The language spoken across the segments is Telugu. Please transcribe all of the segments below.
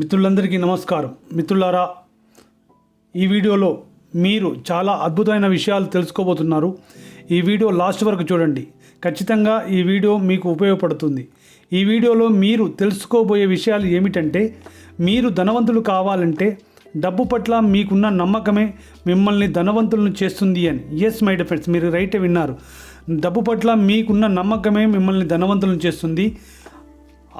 మిత్రులందరికీ నమస్కారం. మిత్రులారా ఈ వీడియోలో మీరు చాలా అద్భుతమైన విషయాలు తెలుసుకోబోతున్నారు. ఈ వీడియో లాస్ట్ వరకు చూడండి. ఖచ్చితంగా ఈ వీడియో మీకు ఉపయోగపడుతుంది. ఈ వీడియోలో మీరు తెలుసుకోబోయే విషయాలు ఏమిటంటే మీరు ధనవంతులు కావాలంటే డబ్బు పట్ల మీకున్న నమ్మకమే మిమ్మల్ని ధనవంతులను చేస్తుంది అని. ఎస్ మై ఫ్రెండ్స్ మీరు రైటే విన్నారు. డబ్బు పట్ల మీకున్న నమ్మకమే మిమ్మల్ని ధనవంతులను చేస్తుంది.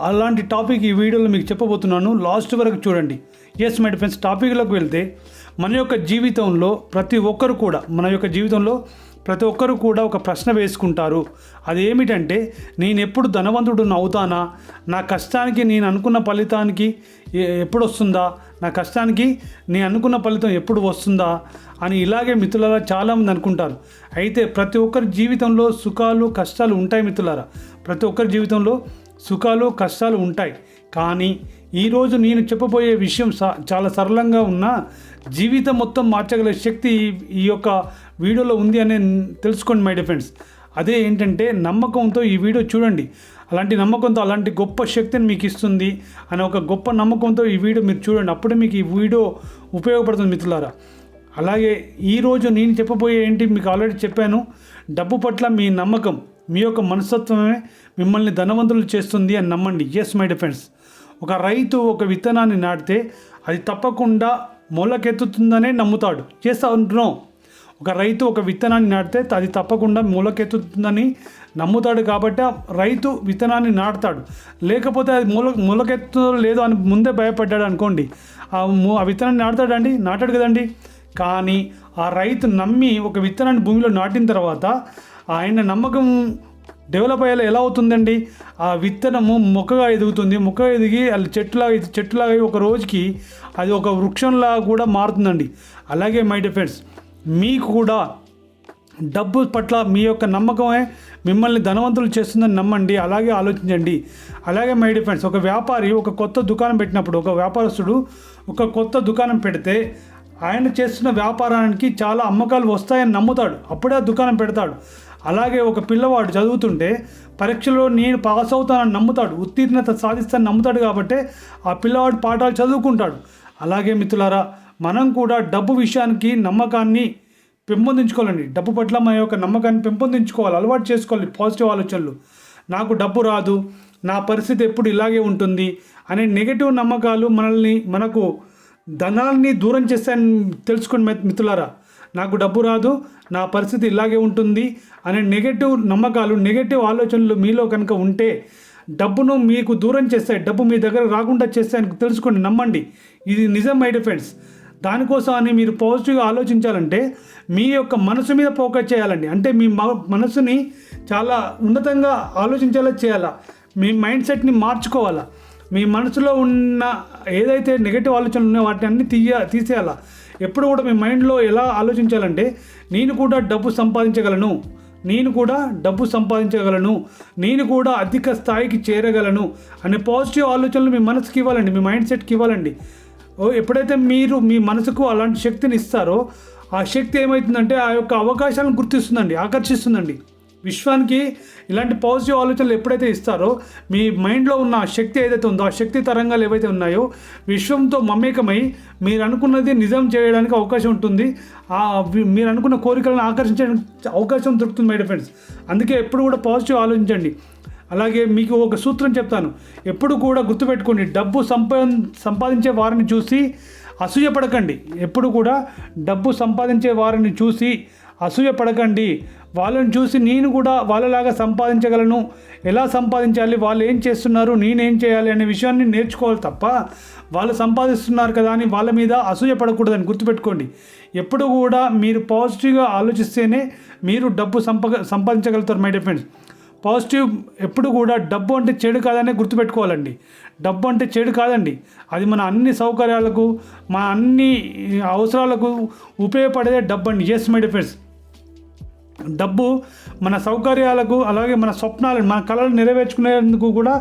అలాంటి టాపిక్ ఈ వీడియోలో మీకు చెప్పబోతున్నాను. లాస్ట్ వరకు చూడండి. ఎస్ మై ఫ్రెండ్స్ టాపిక్లోకి వెళ్తే మన యొక్క జీవితంలో ప్రతి ఒక్కరు కూడా మన యొక్క జీవితంలో ప్రతి ఒక్కరు కూడా ఒక ప్రశ్న వేసుకుంటారు. అది ఏమిటంటే నేను ఎప్పుడు ధనవంతుడు అవుతానా? నా కష్టానికి నేను అనుకున్న ఫలితానికి ఎప్పుడు వస్తుందా నా కష్టానికి నేను అనుకున్న ఫలితం ఎప్పుడు వస్తుందా? అని ఇలాగే మిత్రులారా చాలామంది అనుకుంటారు. అయితే ప్రతి ఒక్కరి జీవితంలో సుఖాలు కష్టాలు ఉంటాయి మిత్రులారా. ప్రతి ఒక్కరి జీవితంలో సుఖాలు కష్టాలు ఉంటాయి. కానీ ఈరోజు నేను చెప్పబోయే విషయం చాలా సరళంగా ఉన్న జీవితం మొత్తం మార్చగల శక్తి ఈ- ఈ యొక్క వీడియోలో ఉంది అని తెలుసుకోండి మై డిఫెండ్స్ అదే ఏంటంటే నమ్మకంతో ఈ వీడియో చూడండి. అలాంటి నమ్మకంతో అలాంటి గొప్ప శక్తిని మీకు ఇస్తుంది అనే ఒక గొప్ప నమ్మకంతో ఈ వీడియో మీరు చూడండి. అప్పుడే మీకు ఈ వీడియో ఉపయోగపడుతుంది మిత్రులారా. అలాగే ఈరోజు నేను చెప్పబోయే ఏంటి మీకు ఆల్రెడీ చెప్పాను. డబ్బు పట్ల మీ నమ్మకం. మీ యొక్క మనస్తత్వమే మిమ్మల్ని ధనవంతులు చేస్తుంది అని నమ్మండి. ఎస్ మై డిఫెండ్స్ ఒక రైతు ఒక విత్తనాన్ని నాటితే అది తప్పకుండా మొలకెత్తుతుందనే నమ్ముతాడు. ఎస్ నో ఒక రైతు ఒక విత్తనాన్ని నాటితే అది తప్పకుండా మొలకెత్తుతుందని నమ్ముతాడు కాబట్టి రైతు విత్తనాన్ని నాటుతాడు. లేకపోతే అది మూల మొలకెత్తుందో లేదో అని ముందే భయపడ్డాడు అనుకోండి. ఆ ఆ విత్తనాన్ని నాటుతాడండి నాటాడు కదండి. కానీ ఆ రైతు నమ్మి ఒక విత్తనాన్ని భూమిలో నాటిన తర్వాత ఆయన నమ్మకం డెవలప్ అయ్యేలా ఎలా అవుతుందండి? ఆ విత్తనము మొక్కగా ఎదుగుతుంది. మొక్కగా ఎదిగి అది చెట్టులాగా చెట్టులాగా ఒక రోజుకి అది ఒక వృక్షంలా కూడా మారుతుందండి. అలాగే మై డిఫెండ్స్ మీకు కూడా డబ్బు పట్ల మీ యొక్క నమ్మకమే మిమ్మల్ని ధనవంతులు చేస్తుందని నమ్మండి. అలాగే ఆలోచించండి. అలాగే మై డిఫెండ్స్ ఒక వ్యాపారి ఒక కొత్త దుకాణం పెట్టినప్పుడు ఒక వ్యాపారస్తుడు ఒక కొత్త దుకాణం పెడితే ఆయన చేస్తున్న వ్యాపారానికి చాలా అమ్మకాలు వస్తాయని నమ్ముతాడు. అప్పుడే ఆ దుకాణం పెడతాడు. అలాగే ఒక పిల్లవాడు చదువుతుంటే పరీక్షలో నేను పాస్ అవుతానని నమ్ముతాడు ఉత్తీర్ణత సాధిస్తానని నమ్ముతాడు కాబట్టి ఆ పిల్లవాడు పాఠాలు చదువుకుంటాడు. అలాగే మిత్రులారా మనం కూడా డబ్బు విషయానికి నమ్మకాన్ని పెంపొందించుకోవాలండి. డబ్బు పట్ల మన యొక్క నమ్మకాన్ని పెంపొందించుకోవాలి అలవాటు చేసుకోవాలి పాజిటివ్ ఆలోచనలు. నాకు డబ్బు రాదు నా పరిస్థితి ఎప్పుడు ఇలాగే ఉంటుంది అనే నెగటివ్ నమ్మకాలు మనల్ని మనకు ధనాన్ని దూరం చేస్తాయని తెలుసుకోండి మిత్రులారా నాకు డబ్బు రాదు నా పరిస్థితి ఇలాగే ఉంటుంది అనే నెగటివ్ నమ్మకాలు నెగటివ్ ఆలోచనలు మీలో కనుక ఉంటే డబ్బును మీకు దూరం చేస్తాయి డబ్బు మీ దగ్గర రాకుండా చేస్తాయని తెలుసుకోండి నమ్మండి. ఇది నిజం మై డిఫెండ్స్ దానికోసం అని మీరు పాజిటివ్గా ఆలోచించాలంటే మీ యొక్క మనసు మీద ఫోకస్ చేయాలండి. అంటే మీ మనసుని చాలా ఉన్నతంగా ఆలోచించేలా చేయాలా? మీ మైండ్ సెట్ని మార్చుకోవాలా? మీ మనసులో ఉన్న ఏదైతే నెగటివ్ ఆలోచనలు ఉన్నాయో వాటిని అన్ని తీయ తీసేయాలా? ఎప్పుడు కూడా మీ మైండ్లో ఎలా ఆలోచించాలంటే నేను కూడా డబ్బు సంపాదించగలను నేను కూడా డబ్బు సంపాదించగలను నేను కూడా అధిక స్థాయికి చేరగలను అనే పాజిటివ్ ఆలోచనలు మీ మనసుకి ఇవ్వాలండి మీ మైండ్ సెట్కి ఇవ్వాలండి. ఓ ఎప్పుడైతే మీరు మీ మనసుకు అలాంటి శక్తిని ఇస్తారో ఆ శక్తి ఏమవుతుందంటే ఆ యొక్క అవకాశాలను గుర్తిస్తుందండి ఆకర్షిస్తుందండి. విశ్వానికి ఇలాంటి పాజిటివ్ ఆలోచనలు ఎప్పుడైతే ఇస్తారో మీ మైండ్లో ఉన్న ఆ శక్తి ఏదైతే ఉందో ఆ శక్తి తరంగాలు ఏవైతే ఉన్నాయో విశ్వంతో మమేకమై మీరు అనుకున్నది నిజం చేయడానికి అవకాశం ఉంటుంది. మీరు అనుకున్న కోరికలను ఆకర్షించడానికి అవకాశం దొరుకుతుంది మై ఫ్రెండ్స్ అందుకే ఎప్పుడు కూడా పాజిటివ్ ఆలోచించండి. అలాగే మీకు ఒక సూత్రం చెప్తాను. ఎప్పుడు కూడా గుర్తుపెట్టుకోండి డబ్బు సంపా సంపాదించే వారిని చూసి అసూయపడకండి. ఎప్పుడు కూడా డబ్బు సంపాదించే వారిని చూసి అసూయ పడకండి. వాళ్ళని చూసి నేను కూడా వాళ్ళలాగా సంపాదించగలను. ఎలా సంపాదించాలి? వాళ్ళు ఏం చేస్తున్నారు? నేనేం చేయాలి అనే విషయాన్ని నేర్చుకోవాలి తప్ప వాళ్ళు సంపాదిస్తున్నారు కదా అని వాళ్ళ మీద అసూయ పడకూడదని గుర్తుపెట్టుకోండి. ఎప్పుడు కూడా మీరు పాజిటివ్గా ఆలోచిస్తేనే మీరు డబ్బు సంప సంపాదించగలుగుతారు మై డిఫెండ్స్ పాజిటివ్ ఎప్పుడు కూడా డబ్బు అంటే చెడు కాదనే గుర్తుపెట్టుకోవాలండి. డబ్బు అంటే చెడు కాదండి. అది మన అన్ని సౌకర్యాలకు మన అన్ని అవసరాలకు ఉపయోగపడేదే డబ్బు అండి. ఎస్ మై డిఫెండ్స్ డబ్బు మన సౌకర్యాలకు అలాగే మన స్వప్నాలను మన కళలు నెరవేర్చుకునేందుకు కూడా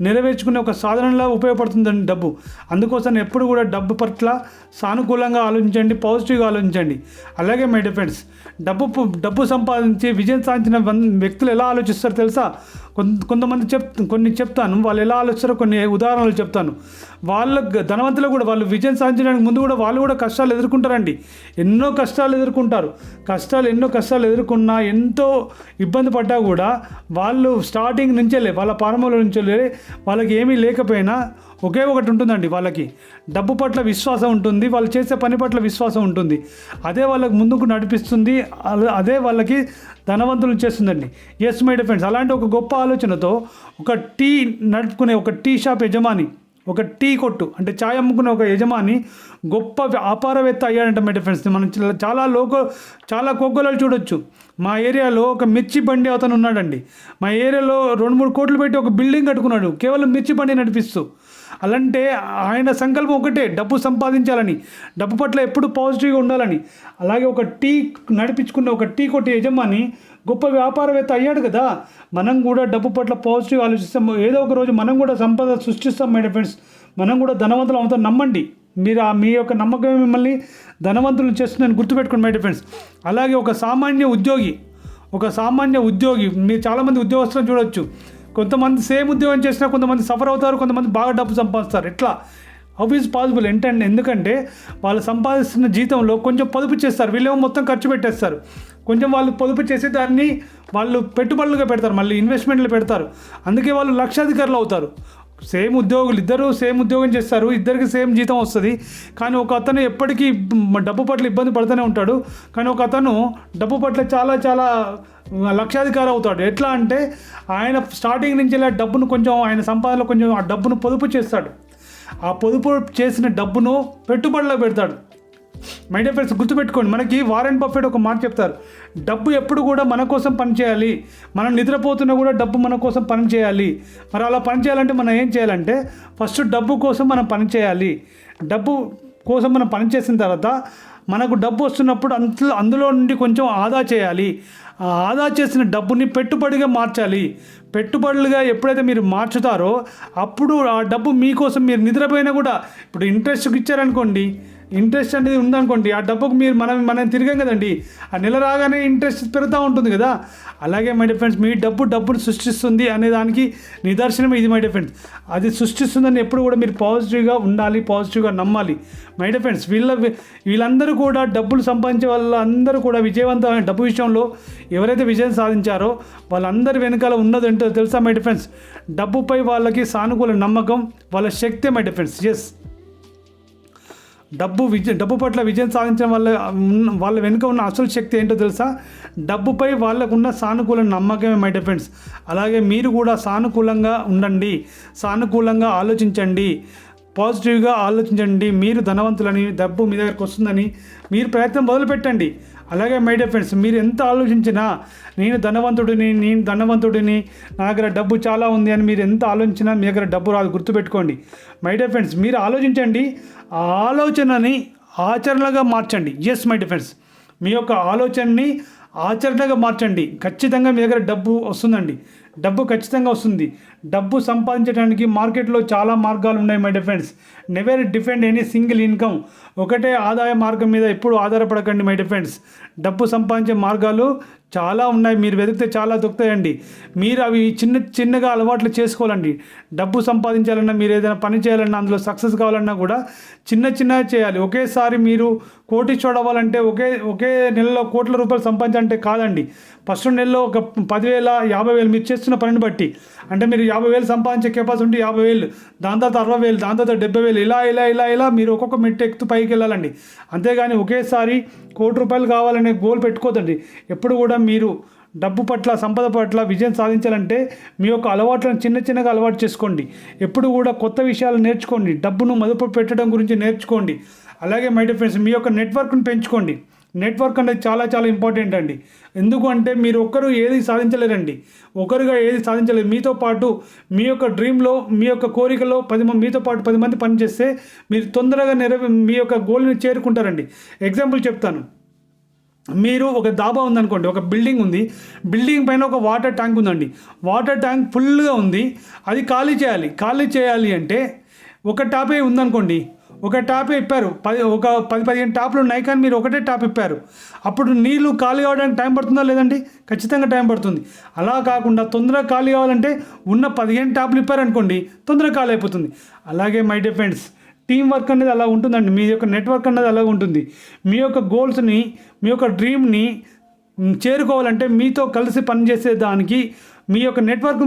నెరవేర్చుకునే ఒక సాధనంలా ఉపయోగపడుతుందండి డబ్బు. అందుకోసం ఎప్పుడు కూడా డబ్బు పట్ల సానుకూలంగా ఆలోచించండి పాజిటివ్గా ఆలోచించండి. అలాగే మై డిఫెండ్స్ డబ్బు డబ్బు సంపాదించి విజయం సాధించిన వ్యక్తులు ఎలా ఆలోచిస్తారో తెలుసా? కొంత కొంతమంది చెప్ కొన్ని చెప్తాను వాళ్ళు ఎలా ఆలోచిస్తారో కొన్ని ఉదాహరణలు చెప్తాను. వాళ్ళ ధనవంతులు కూడా వాళ్ళు విజయం సాధించడానికి ముందు కూడా వాళ్ళు కూడా కష్టాలు ఎదుర్కొంటారండి. ఎన్నో కష్టాలు ఎదుర్కొంటారు. కష్టాలు ఎన్నో కష్టాలు ఎదుర్కొన్నా ఎంతో ఇబ్బంది పడ్డా కూడా వాళ్ళు స్టార్టింగ్ నుంచేలే వాళ్ళ ప్రారంభంలో నుంచెలే వాళ్ళకి ఏమీ లేకపోయినా ఒకే ఒకటి ఉంటుందండి వాళ్ళకి. డబ్బు పట్ల విశ్వాసం ఉంటుంది వాళ్ళు చేసే పని పట్ల విశ్వాసం ఉంటుంది. అదే వాళ్ళకి ముందుకు నడిపిస్తుంది అదే వాళ్ళకి ధనవంతులు చేస్తుందండి. ఎస్ మై డిఫెండ్స్ అలాంటి ఒక గొప్ప ఆలోచనతో ఒక టీ నడుపుకునే ఒక టీ షాప్ యజమాని ఒక టీ కొట్టు అంటే ఛాయ్ అమ్ముకున్న ఒక యజమాని గొప్ప వ్యాపారవేత్త అయ్యాడంట మై ఫ్రెండ్స్ మనం చాలా లోకో చాలా కోకోలలో చూడొచ్చు. మా ఏరియాలో ఒక మిర్చి బండి అతను ఉన్నాడండి. మా ఏరియాలో రెండు మూడు కోట్లు పెట్టి ఒక బిల్డింగ్ కట్టుకున్నాడు. కేవలం మిర్చి బండి నడిపిస్తూ. అలాంటే ఆయన సంకల్పం ఒకటే డబ్బు సంపాదించాలని. డబ్బు పట్ల ఎప్పుడు పాజిటివ్గా ఉండాలని. అలాగే ఒక టీ నడిపించుకున్న ఒక టీ కొట్టి యజమాని గొప్ప వ్యాపారవేత్త అయ్యాడు కదా. మనం కూడా డబ్బు పట్ల పాజిటివ్ ఆలోచిస్తాం. ఏదో ఒక రోజు మనం కూడా సంపద సృష్టిస్తాం మై ఫ్రెండ్స్ మనం కూడా ధనవంతులు అవుతాం. నమ్మండి. మీరు ఆ మీ యొక్క నమ్మకం మిమ్మల్ని ధనవంతులు చేస్తుందని గుర్తుపెట్టుకోండి మై ఫ్రెండ్స్ అలాగే ఒక సామాన్య ఉద్యోగి ఒక సామాన్య ఉద్యోగి మీరు చాలామంది ఉద్యోగస్తులను చూడొచ్చు. కొంతమంది సేమ్ ఉద్యోగం చేసినా కొంతమంది సఫర్ అవుతారు కొంతమంది బాగా డబ్బు సంపాదిస్తారు. ఎట్లా? హౌ ఈజ్ పాసిబుల్ ఏంటంటే ఎందుకంటే వాళ్ళు సంపాదిస్తున్న జీతంలో కొంచెం పొదుపు చేస్తారు. వీళ్ళేమో మొత్తం ఖర్చు పెట్టేస్తారు. కొంచెం వాళ్ళు పొదుపు చేసి దాన్ని వాళ్ళు పెట్టుబడులుగా పెడతారు. మళ్ళీ ఇన్వెస్ట్మెంట్లు పెడతారు. అందుకే వాళ్ళు లక్షాధికారులు అవుతారు. సేమ్ ఉద్యోగులు ఇద్దరు సేమ్ ఉద్యోగం చేస్తారు. ఇద్దరికి సేమ్ జీతం వస్తుంది. కానీ ఒక అతను ఎప్పటికీ డబ్బు పట్ల ఇబ్బంది పడుతూనే ఉంటాడు. కానీ ఒక అతను డబ్బు పట్ల చాలా చాలా లక్షాధికారి అవుతాడు. ఎట్లా అంటే ఆయన స్టార్టింగ్ నుంచి ఇలా డబ్బును కొంచెం ఆయన సంపాదనలో కొంచెం ఆ డబ్బును పొదుపు చేస్తాడు. ఆ పొదుపు చేసిన డబ్బును పెట్టుబడిలో పెడతాడు. మై డియర్ ఫ్రెండ్స్ గుర్తుపెట్టుకోండి మనకి వారెన్ బఫెట్ ఒక మాట చెప్తారు. డబ్బు ఎప్పుడు కూడా మన కోసం పనిచేయాలి మనం నిద్రపోతున్నా కూడా డబ్బు మన కోసం పని చేయాలి. మరి అలా పని చేయాలంటే మనం ఏం చేయాలంటే ఫస్ట్ డబ్బు కోసం మనం పని చేయాలి. డబ్బు కోసం మనం పనిచేసిన తర్వాత మనకు డబ్బు వస్తున్నప్పుడు అందులో అందులో నుండి కొంచెం ఆదా చేయాలి. ఆ ఆదా చేసిన డబ్బుని పెట్టుబడిగా మార్చాలి. పెట్టుబడులుగా ఎప్పుడైతే మీరు మార్చుతారో అప్పుడు ఆ డబ్బు మీకోసం మీరు నిద్రపోయినా కూడా ఇప్పుడు ఇంట్రెస్ట్కి ఇచ్చారనుకోండి ఇంట్రెస్ట్ అనేది ఉందనుకోండి ఆ డబ్బుకు మీరు మనం మనం తిరిగాం కదండి ఆ నెల రాగానే ఇంట్రెస్ట్ పెరుగుతూ ఉంటుంది కదా. అలాగే మై ఫ్రెండ్స్ మీ డబ్బు డబ్బును సృష్టిస్తుంది అనే దానికి నిదర్శనం ఇది మై ఫ్రెండ్స్ అది సృష్టిస్తుందని ఎప్పుడు కూడా మీరు పాజిటివ్గా ఉండాలి పాజిటివ్గా నమ్మాలి. మై ఫ్రెండ్స్ వీళ్ళ వీళ్ళందరూ కూడా డబ్బులు సంపాదించే వాళ్ళందరూ కూడా విజయవంతమైన డబ్బు విషయంలో ఎవరైతే విజయం సాధించారో వాళ్ళందరి వెనకాల ఉన్నదేంటో తెలుసా మై ఫ్రెండ్స్ డబ్బుపై వాళ్ళకి సానుకూల నమ్మకం వాళ్ళ శక్తే మై ఫ్రెండ్స్ ఎస్ డబ్బు విజయ డబ్బు పట్ల విజయం సాధించడం వల్ల వాళ్ళ వెనుక ఉన్న అసలు శక్తి ఏంటో తెలుసా? డబ్బుపై వాళ్ళకున్న సానుకూల నమ్మకమే మై ఫ్రెండ్స్ అలాగే మీరు కూడా సానుకూలంగా ఉండండి. సానుకూలంగా ఆలోచించండి. పాజిటివ్గా ఆలోచించండి. మీరు ధనవంతులని డబ్బు మీ దగ్గరకు వస్తుందని మీరు ప్రయత్నం మొదలుపెట్టండి. అలాగే మై డియర్ ఫ్రెండ్స్ మీరు ఎంత ఆలోచించినా నేను ధనవంతుడిని నేను ధనవంతుడిని నా దగ్గర డబ్బు చాలా ఉంది అని మీరు ఎంత ఆలోచించినా మీ దగ్గర డబ్బు రాదు. గుర్తుపెట్టుకోండి. మై డియర్ ఫ్రెండ్స్ మీరు ఆలోచించండి. ఆ ఆలోచనని ఆచరణగా మార్చండి. ఎస్ మై డియర్ ఫ్రెండ్స్ మీ యొక్క ఆలోచనని ఆచరణగా మార్చండి. ఖచ్చితంగా మీ దగ్గర డబ్బు వస్తుందండి. డబ్బు ఖచ్చితంగా వస్తుంది. డబ్బు సంపాదించడానికి మార్కెట్లో చాలా మార్గాలు ఉన్నాయి my friends never depend any single income ఒకటే ఆదాయ మార్గం మీద ఎప్పుడు ఆధారపడకండి మై డిఫెండ్స్ డబ్బు సంపాదించే మార్గాలు చాలా ఉన్నాయి. మీరు వెతికితే చాలా దొరుకుతాయండి. మీరు అవి చిన్న చిన్నగా అలవాట్లు చేసుకోవాలండి. డబ్బు సంపాదించాలన్నా మీరు ఏదైనా పని చేయాలన్నా అందులో సక్సెస్ కావాలన్నా కూడా చిన్న చిన్నగా చేయాలి. ఒకేసారి మీరు కోటి చూడవాలంటే ఒకే ఒకే నెలలో కోట్ల రూపాయలు సంపాదించాలంటే కాదండి. ఫస్ట్ నెలలో ఒక పదివేల యాభై వేలు మీరు చేస్తున్న పనిని బట్టి అంటే మీరు యాభై వేలు సంపాదించే కెపాసిటీ ఉంటే యాభై వేలు దాని తర్వాత అరవై వేలు దాని తర్వాత డెబ్బై వేలు ఇలా ఇలా ఇలా ఇలా మీరు ఒక్కొక్క మెట్టు ఎక్కుతూ పైకి వెళ్ళాలండి. అంతేగాని ఒకేసారి కోటి రూపాయలు కావాలనే గోల్ పెట్టుకోదండి ఎప్పుడు కూడా మీరు డబ్బు పట్ల సంపద పట్ల విజయం సాధించాలంటే మీ యొక్క అలవాట్లను చిన్న చిన్నగా అలవాటు చేసుకోండి. ఎప్పుడు కూడా కొత్త విషయాలు నేర్చుకోండి. డబ్బును మదుపు పెట్టడం గురించి నేర్చుకోండి. అలాగే మై డిఫరెన్స్ ఫ్రెండ్స్ మీ యొక్క నెట్వర్క్ను పెంచుకోండి. నెట్వర్క్ అనేది చాలా చాలా ఇంపార్టెంట్ అండి. ఎందుకు అంటే మీరు ఒక్కరు ఏది సాధించలేరండి. ఒకరుగా ఏది సాధించలేరు మీతో పాటు మీ యొక్క డ్రీమ్లో మీ యొక్క కోరికలో పది మంది మీతో పాటు పది మంది పనిచేస్తే మీరు తొందరగా నెరవే మీ యొక్క గోల్ని చేరుకుంటారండి. ఎగ్జాంపుల్ చెప్తాను. మీరు ఒక దాబా ఉందనుకోండి ఒక బిల్డింగ్ ఉంది. బిల్డింగ్ పైన ఒక వాటర్ ట్యాంక్ ఉందండి. వాటర్ ట్యాంక్ ఫుల్గా ఉంది. అది ఖాళీ చేయాలి. ఖాళీ చేయాలి అంటే ఒక టాపే ఉందనుకోండి ఒక టాపే ఇప్పారు. పది ఒక పది పదిహేను టాప్లు ఉన్నాయి కానీ మీరు ఒకటే టాప్ ఇప్పారు. అప్పుడు నీళ్ళు ఖాళీ కావడానికి టైం పడుతుందా లేదండి? ఖచ్చితంగా టైం పడుతుంది. అలా కాకుండా తొందరగా ఖాళీ కావాలంటే ఉన్న పదిహేను టాప్లు ఇప్పారనుకోండి తొందరగా ఖాళీ అయిపోతుంది. అలాగే మై డిఫెండ్స్ టీం వర్క్ అనేది అలా ఉంటుందండి. మీ యొక్క నెట్వర్క్ అనేది అలా ఉంటుంది. మీ యొక్క గోల్స్ని మీ యొక్క డ్రీమ్ని చేరుకోవాలంటే మీతో కలిసి పనిచేసే దానికి మీ యొక్క నెట్వర్క్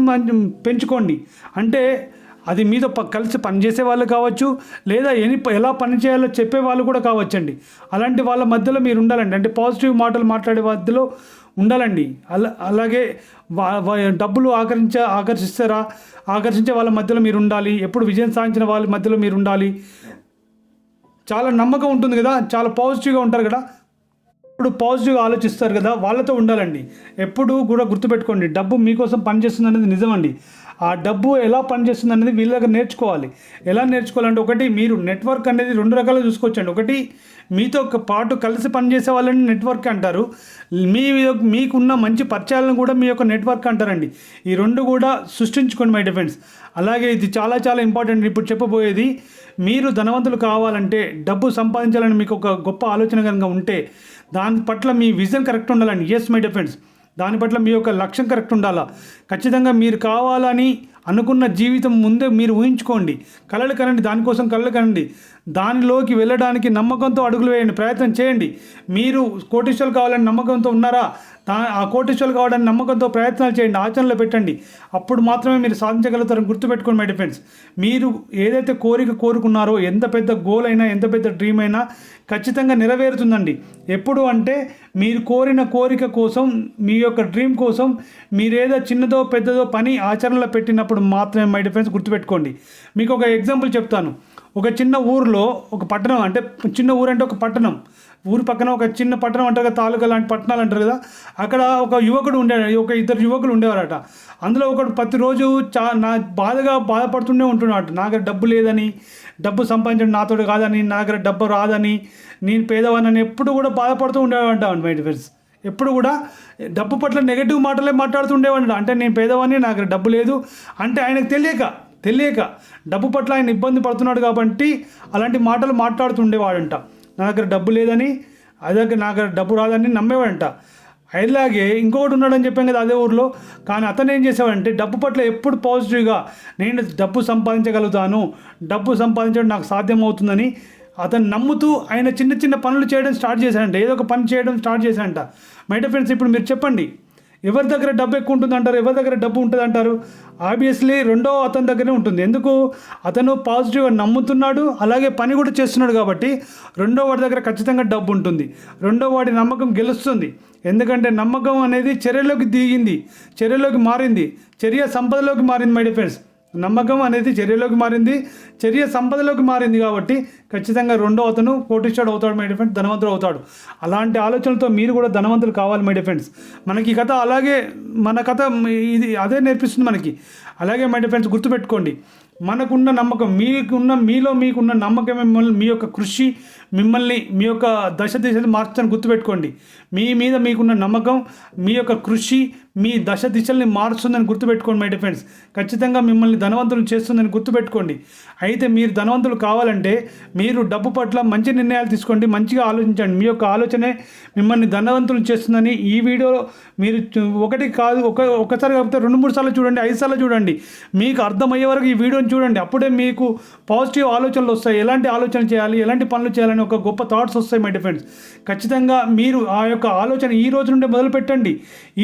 పెంచుకోండి. అంటే అది మీతో ప- కలిసి పనిచేసే వాళ్ళు కావచ్చు లేదా ఎని ఎలా పని చేయాలో చెప్పే వాళ్ళు కూడా కావచ్చండి. అలాంటి వాళ్ళ మధ్యలో మీరు ఉండాలండి. అంటే పాజిటివ్ మాటలు మాట్లాడే మధ్యలో ఉండాలండి. అలా అలాగే వా- డబ్బులు ఆకర్షించ ఆకర్షిస్తారా? ఆకర్షించే వాళ్ళ మధ్యలో మీరు ఉండాలి. ఎప్పుడు విజయం సాధించిన వాళ్ళ మధ్యలో మీరు ఉండాలి. చాలా నమ్మకం ఉంటుంది కదా. చాలా పాజిటివ్గా ఉంటారు కదా. ఇప్పుడు పాజిటివ్గా ఆలోచిస్తారు కదా. వాళ్ళతో ఉండాలండి. ఎప్పుడు కూడా గుర్తుపెట్టుకోండి. డబ్బు మీకోసం పనిచేస్తుంది అనేది నిజమండి. ఆ డబ్బు ఎలా పనిచేస్తుంది అనేది వీళ్ళ దగ్గర నేర్చుకోవాలి. ఎలా నేర్చుకోవాలంటే ఒకటి మీరు నెట్వర్క్ అనేది రెండు రకాలు చూసుకోవచ్చండి. ఒకటి మీతో పాటు కలిసి పనిచేసే వాళ్ళని నెట్వర్క్ అంటారు. మీ మీకున్న మంచి పరిచయాలను కూడా మీ యొక్క నెట్వర్క్ అంటారండి. ఈ రెండు కూడా సృష్టించుకోండి మై డిఫెండ్స్ అలాగే ఇది చాలా చాలా ఇంపార్టెంట్. ఇప్పుడు చెప్పబోయేది మీరు ధనవంతులు కావాలంటే డబ్బు సంపాదించాలని మీకు ఒక గొప్ప ఆలోచన కనుక ఉంటే దాని పట్ల మీ విజన్ కరెక్ట్ ఉండాలండి. ఎస్ మై డిఫెండ్స్ దాని పట్ల మీ యొక్క లక్ష్యం కరెక్ట్ ఉండాలా? ఖచ్చితంగా మీరు కావాలని అనుకున్న జీవితం ముందే మీరు ఊహించుకోండి. కలలు కనండి దానికోసం కలలు కనండి. దానిలోకి వెళ్ళడానికి నమ్మకంతో అడుగులు వేయండి ప్రయత్నం చేయండి. మీరు కోటీశ్వరులు కావాలని నమ్మకంతో ఉన్నారా? దా ఆ కోటీశ్వరులు కావాలని నమ్మకంతో ప్రయత్నాలు చేయండి ఆచరణలో పెట్టండి. అప్పుడు మాత్రమే మీరు సాధించగలుగుతారని గుర్తుపెట్టుకోండి మై డిఫెండ్స్ మీరు ఏదైతే కోరిక కోరుకున్నారో ఎంత పెద్ద గోల్ అయినా ఎంత పెద్ద డ్రీమ్ అయినా ఖచ్చితంగా నెరవేరుతుందండి. ఎప్పుడు అంటే మీరు కోరిన కోరిక కోసం మీ యొక్క డ్రీమ్ కోసం మీరేదో చిన్నదో పెద్దదో పని ఆచరణలో పెట్టినప్పుడు మాత్రమే మై డిఫరెన్స్ గుర్తుపెట్టుకోండి. మీకు ఒక ఎగ్జాంపుల్ చెప్తాను. ఒక చిన్న ఊరిలో ఒక పట్టణం అంటే చిన్న ఊరు అంటే ఒక పట్టణం. ఊరు పక్కన ఒక చిన్న పట్టణం అంటారు కదా తాలూకా లాంటి పట్టణాలు అంటారు కదా అక్కడ ఒక యువకుడు ఉండేవాడు ఒక ఇద్దరు యువకులు ఉండేవారట. అందులో ఒకడు ప్రతిరోజు చా నా బాధగా బాధపడుతూనే ఉంటున్నాడు. నా దగ్గర డబ్బు లేదని డబ్బు సంపాదించడం నాతోడు కాదని నా దగ్గర డబ్బు రాదని నేను పేదవానని ఎప్పుడు కూడా బాధపడుతూ ఉండేవాడంట మై ఫ్రెండ్స్ ఎప్పుడు కూడా డబ్బు పట్ల నెగటివ్ మాటలే మాట్లాడుతుండేవాడు అంటే నేను పేదవాడిని నాకు డబ్బు లేదు. అంటే ఆయనకు తెలియక తెలియక డబ్బు పట్ల ఆయన ఇబ్బంది పడుతున్నాడు కాబట్టి అలాంటి మాటలు మాట్లాడుతుండేవాడంట. నా దగ్గర డబ్బు లేదని అది దగ్గర నా దగ్గర డబ్బు రాదని నమ్మేవాడంట. అలాగే ఇంకొకటి ఉన్నాడని చెప్పాం కదా అదే ఊర్లో. కానీ అతను ఏం చేసేవాడంటే డబ్బు పట్ల ఎప్పుడు పాజిటివ్గా నేను డబ్బు సంపాదించగలుగుతాను డబ్బు సంపాదించడం నాకు సాధ్యమవుతుందని అతను నమ్ముతూ ఆయన చిన్న చిన్న పనులు చేయడం స్టార్ట్ చేశాడంట. ఏదో ఒక పని చేయడం స్టార్ట్ చేశాడంట. మై ఫ్రెండ్స్ ఇప్పుడు మీరు చెప్పండి. ఎవరి దగ్గర డబ్బు ఎక్కువ ఉంటుంది అంటారు ఎవరి దగ్గర డబ్బు ఉంటుంది అంటారు ఆబ్వియస్లీ రెండో అతని దగ్గరే ఉంటుంది. ఎందుకు? అతను పాజిటివ్గా నమ్ముతున్నాడు అలాగే పని కూడా చేస్తున్నాడు కాబట్టి రెండో వాడి దగ్గర ఖచ్చితంగా డబ్బు ఉంటుంది. రెండో వాడి నమ్మకం గెలుస్తుంది. ఎందుకంటే నమ్మకం అనేది చర్యలోకి దిగింది చర్యలోకి మారింది చర్య సంపదలోకి మారింది మై డిఫెండ్స్ నమ్మకం అనేది చర్యలోకి మారింది. చర్య సంపదలోకి మారింది కాబట్టి ఖచ్చితంగా రెండో అతను కోటీశ్వరుడు అవుతాడు మై డిఫెండ్స్ ధనవంతుడు అవుతాడు. అలాంటి ఆలోచనలతో మీరు కూడా ధనవంతులు కావాలి మై డిఫెండ్స్ మనకి ఈ కథ అలాగే మన కథ ఇది అదే నేర్పిస్తుంది మనకి. అలాగే మై డిఫెండ్స్ గుర్తుపెట్టుకోండి. మనకున్న నమ్మకం మీకున్న మీలో మీకున్న నమ్మకం మిమ్మల్ని మీ యొక్క కృషి మిమ్మల్ని మీ యొక్క దశ దిశ మార్చని గుర్తుపెట్టుకోండి. మీ మీద మీకున్న నమ్మకం మీ యొక్క కృషి మీ దశ దిశల్ని మారుస్తుందని గుర్తుపెట్టుకోండి మై డిఫెండ్స్ ఖచ్చితంగా మిమ్మల్ని ధనవంతులు చేస్తుందని గుర్తుపెట్టుకోండి. అయితే మీరు ధనవంతులు కావాలంటే మీరు డబ్బు పట్ల మంచి నిర్ణయాలు తీసుకోండి మంచిగా ఆలోచించండి. మీ యొక్క ఆలోచనే మిమ్మల్ని ధనవంతులు చేస్తుందని ఈ వీడియోలో మీరు ఒకటి కాదు ఒక ఒకసారి కాకపోతే రెండు మూడు సార్లు చూడండి ఐదు సార్లు చూడండి. మీకు అర్థమయ్యే వరకు ఈ వీడియోని చూడండి. అప్పుడే మీకు పాజిటివ్ ఆలోచనలు వస్తాయి. ఎలాంటి ఆలోచన చేయాలి ఎలాంటి పనులు చేయాలని ఒక గొప్ప థాట్స్ వస్తాయి మై డిఫెండ్స్ ఖచ్చితంగా మీరు ఆ యొక్క ఆలోచన ఈ రోజు నుండి మొదలు పెట్టండి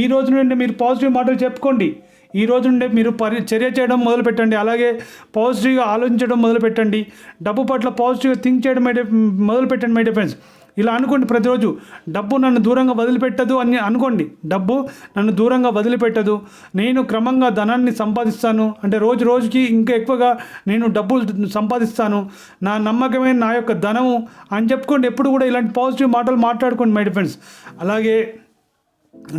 ఈ రోజు నుండి మీరు పాజిటివ్ మాటలు చెప్పుకోండి. ఈ రోజు నుండి మీరు పరి చర్య చేయడం మొదలుపెట్టండి. అలాగే పాజిటివ్గా ఆలోచించడం మొదలుపెట్టండి. డబ్బు పట్ల పాజిటివ్గా థింక్ చేయడం మై మొదలుపెట్టండి మై డిఫెన్స్ ఇలా అనుకోండి ప్రతిరోజు డబ్బు నన్ను దూరంగా వదిలిపెట్టదు అని అనుకోండి. డబ్బు నన్ను దూరంగా వదిలిపెట్టదు. నేను క్రమంగా ధనాన్ని సంపాదిస్తాను. అంటే రోజు రోజుకి ఇంకా ఎక్కువగా నేను డబ్బులు సంపాదిస్తాను. నా నమ్మకమైన నా యొక్క ధనము అని చెప్పుకోండి. ఎప్పుడు కూడా ఇలాంటి పాజిటివ్ మాటలు మాట్లాడుకోండి మై డిఫెన్స్ అలాగే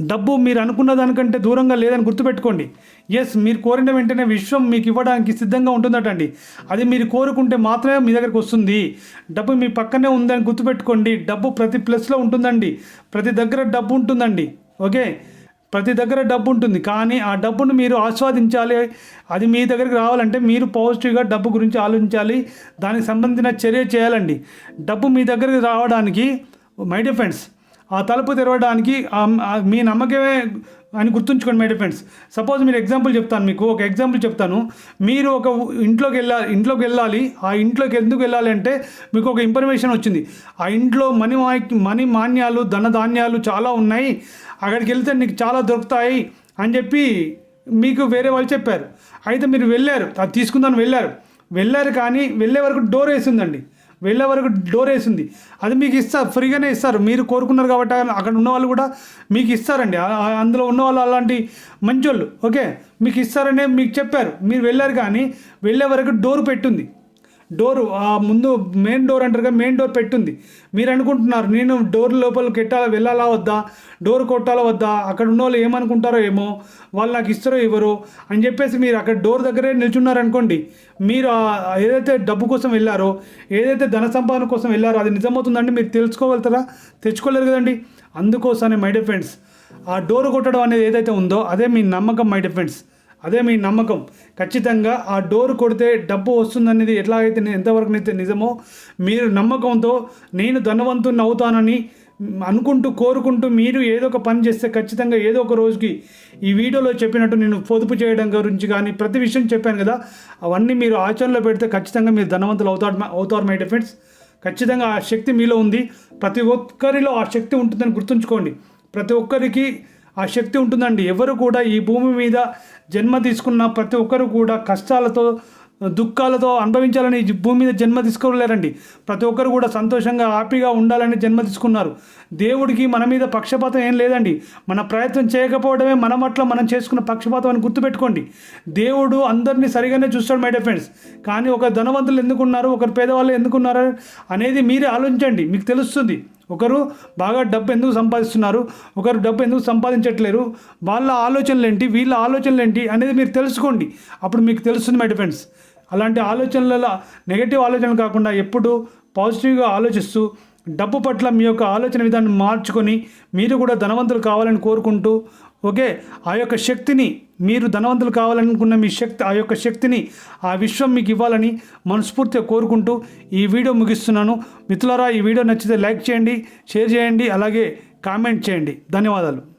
డబ్బు మీరు అనుకున్న దానికంటే దూరంగా లేదని గుర్తుపెట్టుకోండి. ఎస్ మీరు కోరిన వెంటనే విశ్వం మీకు ఇవ్వడానికి సిద్ధంగా ఉంటుందటండి. అది మీరు కోరుకుంటే మాత్రమే మీ దగ్గరకు వస్తుంది. డబ్బు మీ పక్కనే ఉందని గుర్తుపెట్టుకోండి. డబ్బు ప్రతి ప్లస్లో ఉంటుందండి. ప్రతి దగ్గర డబ్బు ఉంటుందండి. ఓకే? ప్రతి దగ్గర డబ్బు ఉంటుంది. కానీ ఆ డబ్బును మీరు ఆస్వాదించాలి. అది మీ దగ్గరికి రావాలంటే మీరు పాజిటివ్గా డబ్బు గురించి ఆలోచించాలి. దానికి సంబంధించిన చర్య చేయాలండి. డబ్బు మీ దగ్గరికి రావడానికి మై డిఫెండ్స్ ఆ తలుపు తెరవడానికి మీ నమ్మకమే అని గుర్తుంచుకోండి మై ఫ్రెండ్స్ సపోజ్ మీరు ఎగ్జాంపుల్ చెప్తాను మీకు ఒక ఎగ్జాంపుల్ చెప్తాను. మీరు ఒక ఇంట్లోకి వెళ్ళాలి ఇంట్లోకి వెళ్ళాలి. ఆ ఇంట్లోకి ఎందుకు వెళ్ళాలి అంటే మీకు ఒక ఇన్ఫర్మేషన్ వచ్చింది. ఆ ఇంట్లో మనీ మా- మనీ మాన్యాలు ధనధాన్యాలు చాలా ఉన్నాయి. అక్కడికి వెళ్తే నీకు చాలా దొరుకుతాయి అని చెప్పి మీకు వేరే వాళ్ళు చెప్పారు. అయితే మీరు వెళ్ళారు అది తీసుకుందాం వెళ్ళారు. వెళ్ళారు కానీ వెళ్ళే వరకు డోర్ వేసిందండి. వెళ్ళే వరకు డోర్ వేసింది. అది మీకు ఇస్తారు ఫ్రీగానే ఇస్తారు. మీరు కోరుకున్నారు కాబట్టి అక్కడ ఉన్న వాళ్ళు కూడా మీకు ఇస్తారండి. అందులో ఉన్న వాళ్ళు అలాంటి మంచోళ్ళు. ఓకే? మీకు ఇస్తారనే మీకు చెప్పారు. మీరు వెళ్ళారు కానీ వెళ్ళే వరకు డోర్ పెట్టుంది. డోరు ఆ ముందు మెయిన్ డోర్ అంటారు కదా మెయిన్ డోర్ పెట్టుంది. మీరు అనుకుంటున్నారు నేను డోర్ లోపలికి ఎట్టాలా వెళ్ళాలా వద్దా? డోర్ కొట్టాలా వద్దా? అక్కడ ఉన్న వాళ్ళు ఏమనుకుంటారో ఏమో వాళ్ళు నాకు ఇస్తారో ఇవ్వరు అని చెప్పేసి మీరు అక్కడ డోర్ దగ్గరే నిల్చున్నారనుకోండి మీరు ఏదైతే డబ్బు కోసం వెళ్ళారో ఏదైతే ధన సంపాదన కోసం వెళ్ళారో అది నిజమవుతుందండి? మీరు తెలుసుకోగలుగుతారా? తెచ్చుకోలేరు కదండి. అందుకోసమే మై ఫ్రెండ్స్ ఆ డోర్ కొట్టడం అనేది ఏదైతే ఉందో అదే మీ నమ్మకం మై ఫ్రెండ్స్ అదే మీ నమ్మకం. ఖచ్చితంగా ఆ డోర్ కొడితే డబ్బు వస్తుందనేది ఎట్లాగైతే ని- ఎంతవరకు అయితే నిజమో మీరు నమ్మకంతో నేను ధనవంతుని అవుతానని అనుకుంటూ కోరుకుంటూ మీరు ఏదో ఒక పని చేస్తే ఖచ్చితంగా ఏదో ఒక రోజుకి ఈ వీడియోలో చెప్పినట్టు నేను పొదుపు చేయడం గురించి కానీ ప్రతి విషయం చెప్పాను కదా అవన్నీ మీరు ఆచరణలో పెడితే ఖచ్చితంగా మీరు ధనవంతులు అవుతారు అవుతారు మై డిఫెండ్స్ ఖచ్చితంగా ఆ శక్తి మీలో ఉంది. ప్రతి ఒక్కరిలో ఆ శక్తి ఉంటుందని గుర్తుంచుకోండి. ప్రతి ఒక్కరికి ఆ శక్తి ఉంటుందండి. ఎవరు కూడా ఈ భూమి మీద జన్మ తీసుకున్న ప్రతి ఒక్కరు కూడా కష్టాలతో దుఃఖాలతో అనుభవించాలని భూమి మీద జన్మ తీసుకోలేరండి. ప్రతి ఒక్కరు కూడా సంతోషంగా హ్యాపీగా ఉండాలని జన్మ తీసుకున్నారు. దేవుడికి మన మీద పక్షపాతం ఏం లేదండి. మన ప్రయత్నం చేయకపోవడమే మన పట్ల మనం చేసుకున్న పక్షపాతం అని గుర్తుపెట్టుకోండి. దేవుడు అందరినీ సరిగానే చూస్తాడు మై ఫ్రెండ్స్. కానీ ఒక ధనవంతులు ఎందుకున్నారు? ఒకరు పేదవాళ్ళు ఎందుకున్నారు అనేది మీరే ఆలోచించండి. మీకు తెలుస్తుంది. ఒకరు బాగా డబ్బు ఎందుకు సంపాదిస్తున్నారు? ఒకరు డబ్బు ఎందుకు సంపాదించట్లేరు? వాళ్ళ ఆలోచనలు ఏంటి వీళ్ళ ఆలోచనలు ఏంటి అనేది మీరు తెలుసుకోండి. అప్పుడు మీకు తెలుస్తుంది మై ఫ్రెండ్స్ అలాంటి ఆలోచనలలో నెగటివ్ ఆలోచనలు కాకుండా ఎప్పుడు పాజిటివ్గా ఆలోచిస్తూ డబ్బు పట్ల మీ యొక్క ఆలోచన విధానం మార్చుకొని మీరు కూడా ధనవంతులు కావాలని కోరుకుంటూ ఓకే? ఆ యొక్క శక్తిని మీరు ధనవంతులు కావాలనుకున్న మీ శక్తి ఆ యొక్క శక్తిని ఆ విశ్వం మీకు ఇవ్వాలని మనస్ఫూర్తిగా కోరుకుంటూ ఈ వీడియో ముగిస్తున్నాను. మిత్రులారా ఈ వీడియో నచ్చితే లైక్ చేయండి షేర్ చేయండి అలాగే కామెంట్ చేయండి. ధన్యవాదాలు.